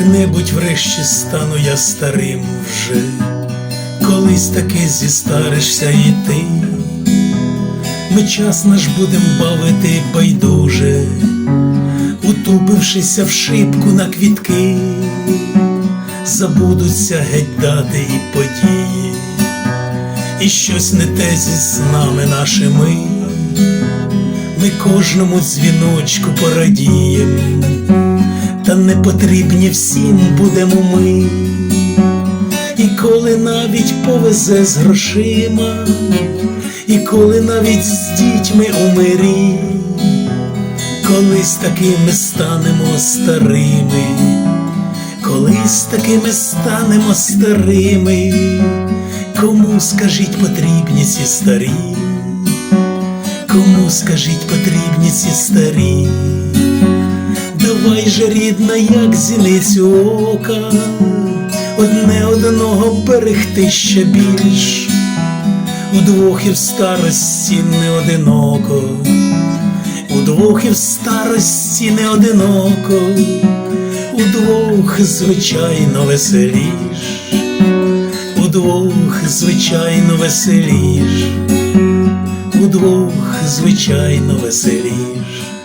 Як-небудь врешті стану я старим вже, колись таки зістаришся і ти, ми час наш будем бавити байдуже, утупившися в шибку на квітки, забудуться геть дати і події, і щось не те зі снами нашими, ми кожному дзвіночку порадієм та не потрібні всім будемо ми, і коли навіть повезе з грошима, і коли навіть з дітьми у мирі, колись такими станемо старими, колись такими станемо старими, кому скажіть потрібні ці старі, кому скажіть потрібні ці старі. Давай же, рідна, як зіницю ока, одне одного берегти ще більш, удвох і в старості не одиноко, удвох і в старості не одиноко, удвох, звичайно, веселіш, удвох, звичайно, веселіш, удвох, звичайно, веселіш.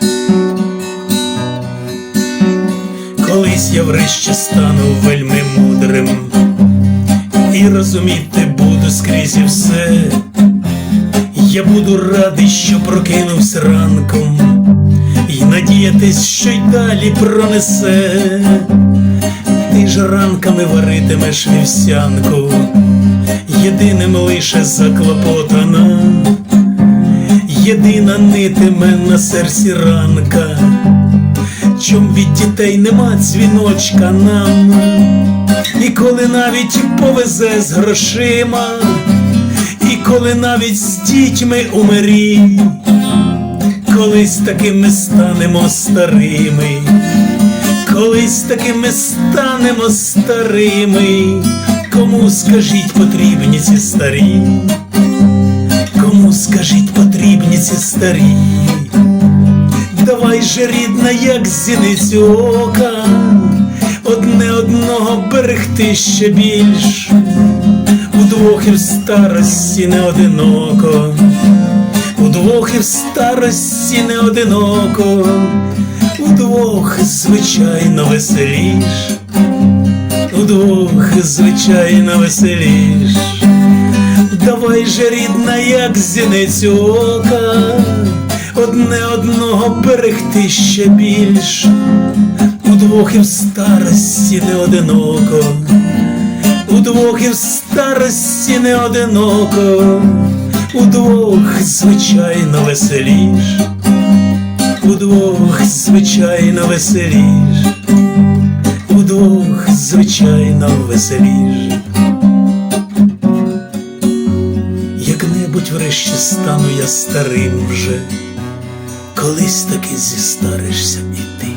Колись я врешті стану вельми мудрим. І розуміти буду скрізь і все. Я буду радий, що прокинувся ранком, і надіятись, що й далі пронесе. Ти ж ранками варитимеш вівсянку, єдиним лише заклопотана, єдина нитиме на серці ранка чом від дітей нема дзвіночка нам, і коли навіть повезе з грошима, і коли навіть з дітьми у мирі, колись такими станемо старими, колись такими станемо старими, кому скажіть потрібні ці старі, кому скажіть потрібні ці старі. Давай же, рідна, як зіницю ока, одне одного берегти ще більш, удвох і в старості не одиноко, удвох і в старості не одиноко, удвох, звичайно, веселіш, удвох, звичайно, веселіш. Давай же, рідна, як зіницю ока одне одного берегти ще більш, удвох і в старості не одиноко, удвох і в старості не одиноко, удвох, звичайно, веселіш, удвох, звичайно, веселіш, удвох, звичайно, веселіш. Врешті стану я старим вже колись таки зістаришся і ти.